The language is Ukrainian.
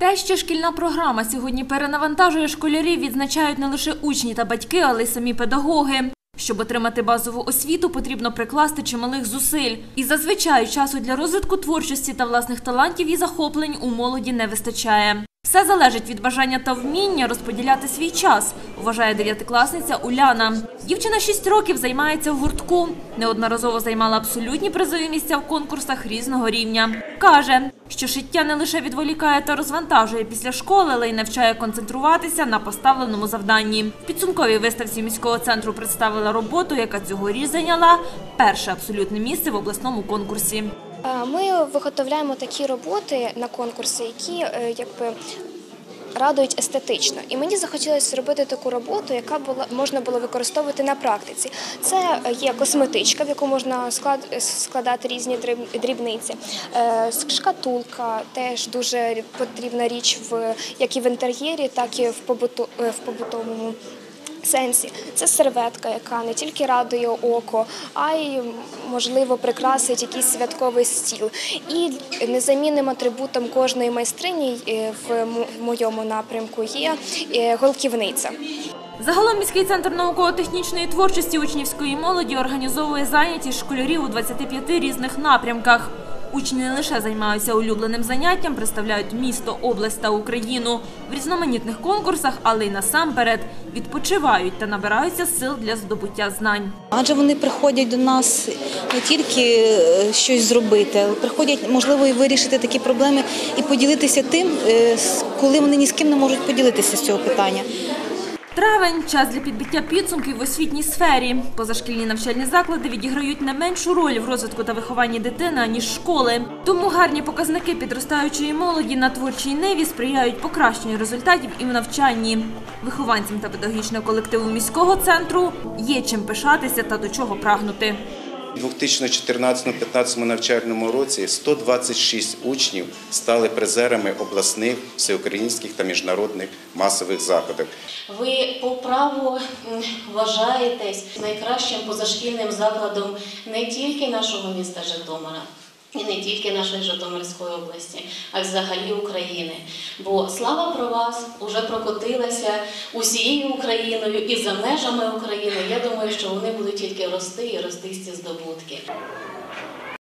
Те, що шкільна програма сьогодні перенавантажує школярів, відзначають не лише учні та батьки, але й самі педагоги. Щоб отримати базову освіту, потрібно прикласти чималих зусиль. І зазвичай часу для розвитку творчості та власних талантів і захоплень у молоді не вистачає. Все залежить від бажання та вміння розподіляти свій час, вважає дев'ятикласниця Уляна. Дівчина 6 років займається в гуртку. Неодноразово займала абсолютні призові місця в конкурсах різного рівня. Каже, що шиття не лише відволікає та розвантажує після школи, але й навчає концентруватися на поставленому завданні. В підсумковій виставці міського центру представила роботу, яка цьогоріч зайняла перше абсолютне місце в обласному конкурсі. Е, Ми виготовляємо такі роботи на конкурси, які е, якби. Радують естетично, і мені захотілося зробити таку роботу, яка була можна було використовувати на практиці. Це є косметичка, в яку можна склад, складати різні дрібниці. Е, Шкатулка теж дуже потрібна річ в як і в інтер'єрі, так і в е, в побутовому сенсі. Це серветка, яка не тільки радує око, а й можливо прикрасить якийсь святковий стіл. І незамінним атрибутом кожної майстрині е, в моєму напрямку є е, голківниця. Загалом міський центр науково-технічної творчості учнівської молоді організовує зайнятість школярів у 25 різних напрямках. Учні не лише займаються улюбленим заняттям, представляють місто, область та Україну в різноманітних конкурсах, але й насамперед відпочивають та набираються сил для здобуття знань. Адже вони приходять до нас не тільки е, щось зробити, але приходять, можливо, і вирішити такі проблеми і поділитися тим, е, коли вони ні з ким не можуть поділитися з цього питання. Травень час для підбиття підсумків в освітній сфері. Позашкільні навчальні заклади відіграють не меншу роль в розвитку та вихованні дитини, ніж школи. Тому гарні показники підростаючої молоді на творчій ниві сприяють покращенню результатів і в навчанні. Вихованцям та педагогічного колективу міського центру є чим пишатися та до чого прагнути. У 2014-2015 навчальному році 126 учнів стали призерами обласних, всеукраїнських та міжнародних масових заходів. Ви по праву вважаєтесь найкращим позашкільним закладом не тільки нашого міста Житомира. І не тільки нашої Житомирської області, а й взагалі України. Бо слава про вас уже прокотилася усією Україною і за межами України. Я думаю, що вони будуть тільки рости і рости ці здобутки.